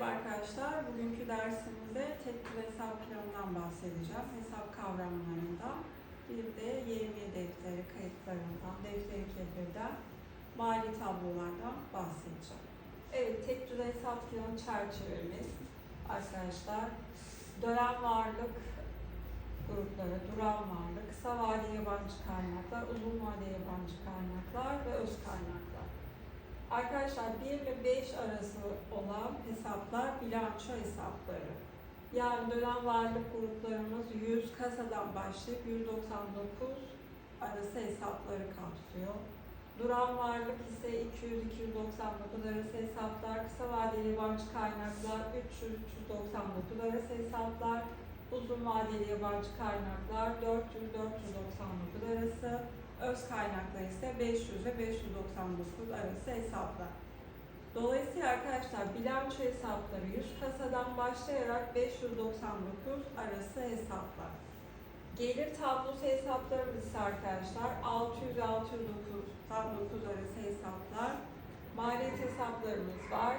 Merhaba arkadaşlar. Bugünkü dersimizde düze hesap planından bahsedeceğim. Hesap kavramlarından. Bir de yevmiye defteri kayıtlarından, defteri kefirden, mali tablolardan bahsedeceğim. Evet, düze hesap planı çerçevemiz arkadaşlar. Dönem varlık grupları, duran varlık, kısa vadeli yabancı kaynaklar, uzun vadeli yabancı kaynaklar ve öz kaynaklar. Arkadaşlar 1 ile 5 arası olan hesaplar bilanço hesapları. Yani dönem varlık gruplarımız 100 kasadan başlayıp 199 arası hesapları kapsıyor. Duran varlık ise 200-299 arası hesaplar, kısa vadeli yabancı kaynaklar 300-399 arası hesaplar, uzun vadeli yabancı kaynaklar 400-499 arası, öz kaynaklar ise 500 ve 599 arası hesaplar. Dolayısıyla arkadaşlar bilanço hesapları 100 kasadan başlayarak 599 arası hesaplar. Gelir tablosu hesaplarımız ise arkadaşlar 600 699 arası hesaplar. Maliyet hesaplarımız var.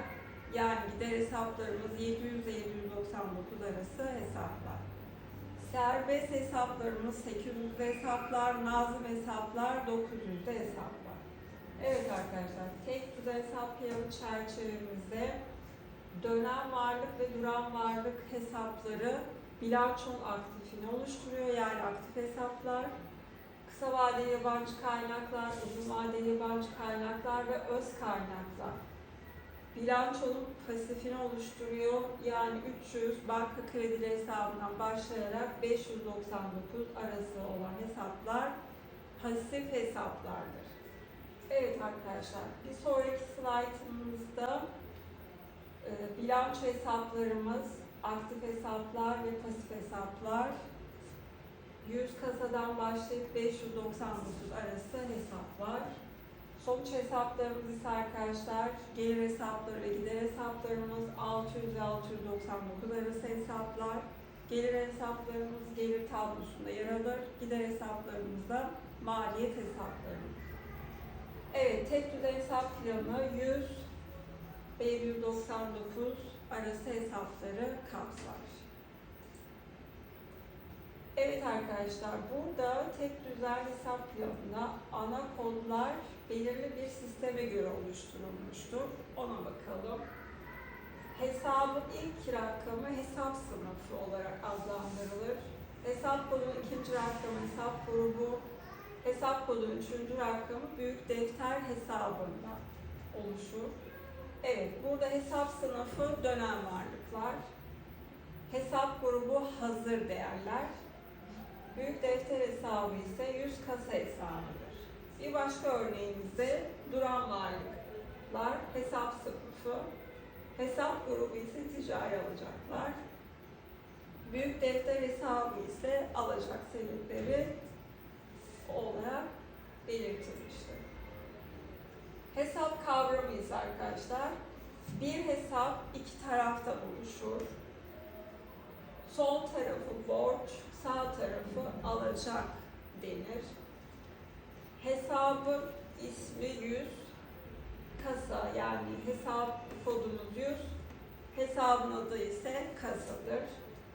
Yani gider hesaplarımız 700 ile 799 arası hesaplar. Serbest hesaplarımız 800'de hesaplar, nazım hesaplar 900'de hesaplar. Evet arkadaşlar, tek düze hesap planı çerçevemizde dönem varlık ve duran varlık hesapları bilançonun aktifini oluşturuyor. Yani aktif hesaplar, kısa vadeli yabancı kaynaklar, uzun vadeli yabancı kaynaklar ve öz kaynaklar bilançonun pasifini oluşturuyor. Yani 300 banka kredi hesabından başlayarak 599 arası olan hesaplar pasif hesaplardır. Evet arkadaşlar, bir sonraki slaytımızda e, bilanço hesaplarımız, aktif hesaplar ve pasif hesaplar 100 kasadan başlayıp 599 arası hesaplar. Sonuç hesaplarımız ise arkadaşlar gelir hesapları ve gider hesaplarımız 600 ve 699 arası hesaplar. Gelir hesaplarımız gelir tablosunda yer alır. Gider hesaplarımız da maliyet hesaplarımız. Evet, tek düze hesap planı 100 ve 799 arası hesapları kapsar. Evet arkadaşlar, burada tek düzel hesap planında ana kodlar belirli bir sisteme göre oluşturulmuştur. Ona bakalım. Hesabın ilk rakamı hesap sınıfı olarak adlandırılır. Hesap kodunun ikinci rakamı hesap grubu, hesap kodunun üçüncü rakamı büyük defter hesabından oluşur. Evet, burada hesap sınıfı dönem varlıklar, hesap grubu hazır değerler, Büyük defter hesabı ise 100 kasa hesabıdır. Bir başka örneğimizde duran varlıklar hesap sınıfı, hesap grubu ise ticari alacaklar. Büyük defter hesabı ise alacak sebepleri olarak belirtilmiştir. Hesap kavramı ise arkadaşlar bir hesap iki tarafta oluşur. Sol tarafı borç, sağ tarafı alacak denir. Hesabın ismi 100, kasa yani hesap kodumuz 100, hesabın adı ise kasadır.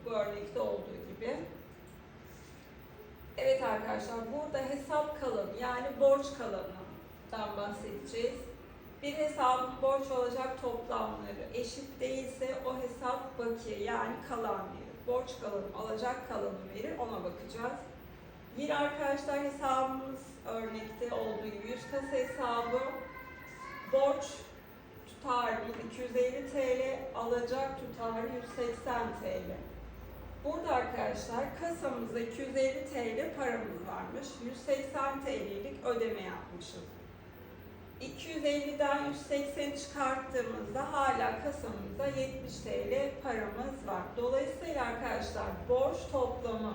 Bu örnekte olduğu gibi. Evet arkadaşlar burada hesap kalanı yani borç kalanından bahsedeceğiz. Bir hesabın borç olacak toplamları eşit değilse o hesap bakiye yani kalan verir. Borç kalanı alacak kalanı verir ona bakacağız. Yine arkadaşlar hesabımız örnekte olduğu gibi 100 kasa hesabı borç tutarımız 250 TL, alacak tutarı 180 TL. Burada arkadaşlar kasamızda 250 TL paramız varmış. 180 TL'lik ödeme yapmışız. 250'den 180 çıkarttığımızda hala kasamızda 70 TL paramız var. Dolayısıyla arkadaşlar borç toplamı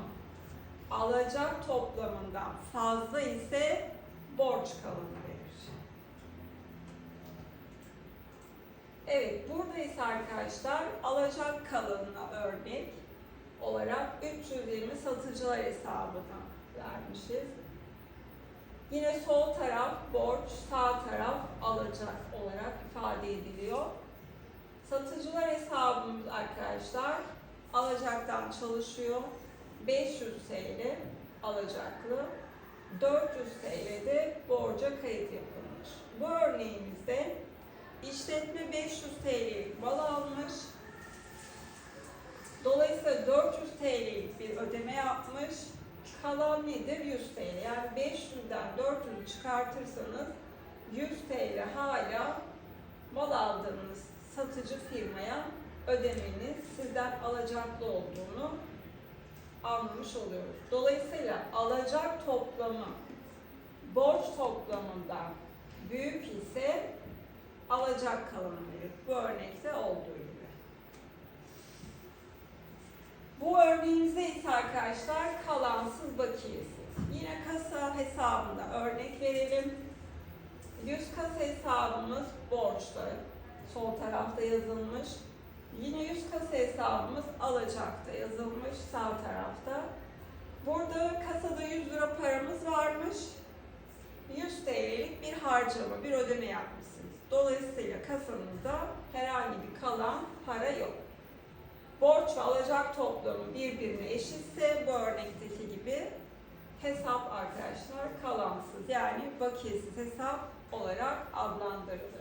alacak toplamından fazla ise borç kalanı verir. Evet, burada ise arkadaşlar alacak kalanına örnek olarak 320 satıcılar hesabına vermişiz. Yine sol taraf borç, sağ taraf alacak olarak ifade ediliyor. Satıcılar hesabımız arkadaşlar alacaktan çalışıyor. 500 TL alacaklı, 400 TL'de borca kayıt yapılmış. Bu örneğimizde işletme 500 TL'lik mal almış. Dolayısıyla 400 TL'lik bir ödeme yapmış. Kalan nedir? 100 TL. Yani 500'den 400'ü çıkartırsanız 100 TL hala mal aldığınız satıcı firmaya ödemeniz sizden alacaklı olduğunu anlamış oluyoruz. Dolayısıyla alacak toplamı borç toplamından büyük ise alacak kalanı verir. Bu örnekte olduğu gibi. Bu örneğimizde ise arkadaşlar kalansız bakiyesiz. Yine kasa hesabında örnek verelim. 100 kasa hesabımız borçta. Sol tarafta yazılmış. Yine 100 kasa hesabımız alacakta yazılmış sağ tarafta. Burada kasada 100 lira paramız varmış. 100 TL'lik bir harcama, bir ödeme yapmışsınız. Dolayısıyla kasanızda herhangi bir kalan para yok. Borç ve alacak toplamı birbirine eşitse bu örnekteki gibi hesap arkadaşlar kalansız yani bakiyesiz hesap olarak adlandırılır.